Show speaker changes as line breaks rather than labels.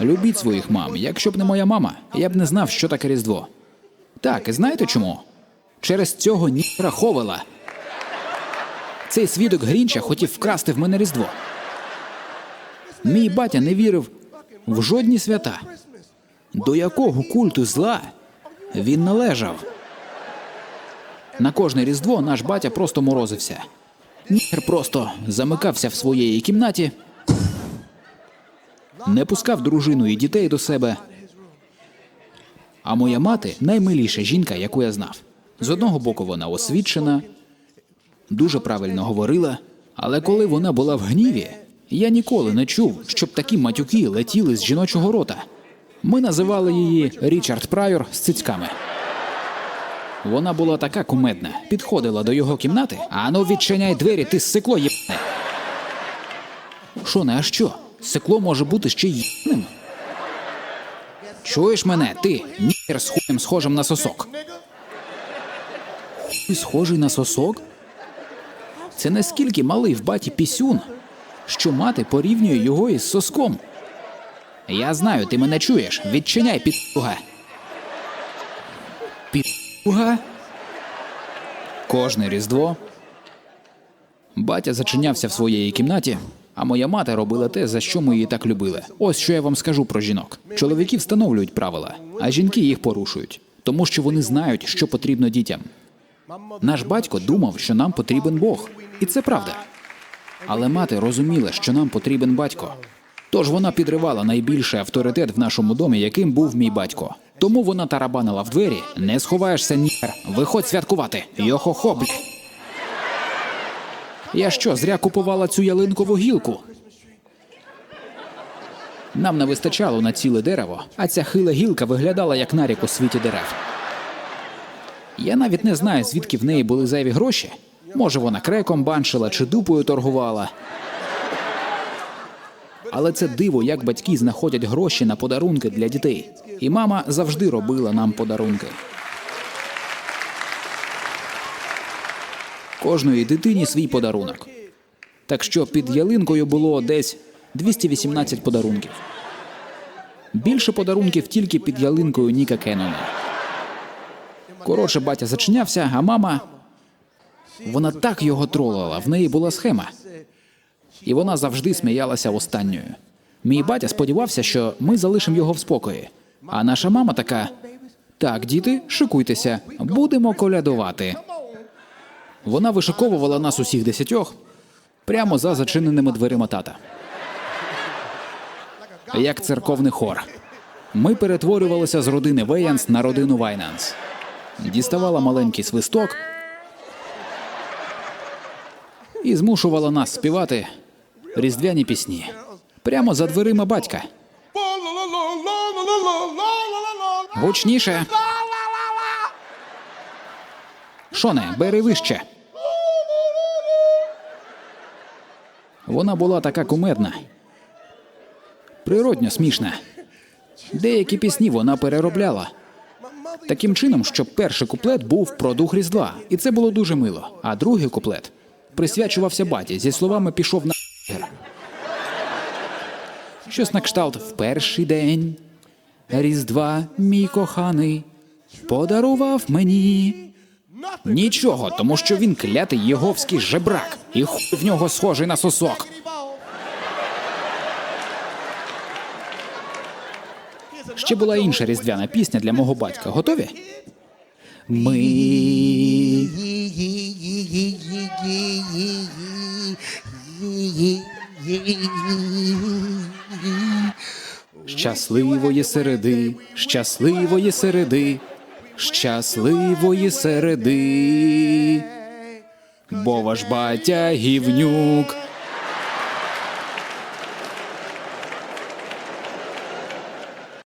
Любіть своїх мам. Якщо б не моя мама, я б не знав, що таке Різдво. Так, і знаєте чому? Через цього ніхера Ховела. Цей свідок Грінча хотів вкрасти в мене Різдво. Мій батя не вірив в жодні свята. До якого культу зла він належав? На кожне Різдво наш батя просто морозився. Нігер просто замикався в своєї кімнаті, не пускав дружину і дітей до себе. А моя мати наймиліша жінка, яку я знав. З одного боку, вона освічена, дуже правильно говорила, але коли вона була в гніві, я ніколи не чув, щоб такі матюки летіли з жіночого рота. Ми називали її Річард Прайор з цицьками. Вона була така кумедна, підходила до його кімнати, а ну відчиняй двері, ти сикло єбне. Шоне, а що? Сикло може бути ще й? Чуєш мене, ти, нігер з хуєм схожим на сосок. Хуй схожий на сосок? Це наскільки малий в баті пісюн, що мати порівнює його із соском. Я знаю, ти мене чуєш. Відчиняй, підпуга. Підпуга? Кожне різдво. Батя зачинявся в своїй кімнаті, а моя мати робила те, за що ми її так любили. Ось що я вам скажу про жінок. Чоловіки встановлюють правила, а жінки їх порушують, тому що вони знають, що потрібно дітям. Наш батько думав, що нам потрібен Бог, і це правда. Але мати розуміла, що нам потрібен батько. Тож вона підривала найбільший авторитет в нашому домі, яким був мій батько. Тому вона тарабанила в двері, не сховаєшся, нігер. Виходь святкувати. Йохо-хо. Я що, зря купувала цю ялинкову гілку? Нам не вистачало на ціле дерево, а ця хила гілка виглядала як нарік у світі дерев. Я навіть не знаю, звідки в неї були зайві гроші. Може, вона креком баншила чи дупою торгувала. Але це диво, як батьки знаходять гроші на подарунки для дітей. І мама завжди робила нам подарунки. Кожної дитині свій подарунок. Так що під ялинкою було десь 218 подарунків. Більше подарунків тільки під ялинкою Ніка Кеннона. Коротше, батя зачинявся, а мама. Вона так його тролила, в неї була схема. І вона завжди сміялася останньою. Мій батя сподівався, що ми залишимо його в спокої. А наша мама така: так, діти, шикуйтеся, будемо колядувати. Вона вишиковувала нас усіх десятьох прямо за зачиненими дверима тата. Як церковний хор. Ми перетворювалися з родини Веянс на родину Вайнанс. Діставала маленький свисток і змушувала нас співати різдвяні пісні прямо за дверима батька. Гучніше. Шоне, бери вище. Вона була така кумедна. Природньо смішна. Деякі пісні вона переробляла. Таким чином, щоб перший куплет був про дух Різдва, і це було дуже мило. А другий куплет присвячувався баті зі словами пішов на ***ер». Щось на кшталт в перший день Різдва, мій коханий, подарував мені. Нічого, тому що він клятий єговський жебрак, і хуй в нього схожий на сосок. Ще була інша різдвяна пісня для мого батька. Готові? Ми щасливої середи, щасливої середи, щасливої середи. Бо ваш батя гівнюк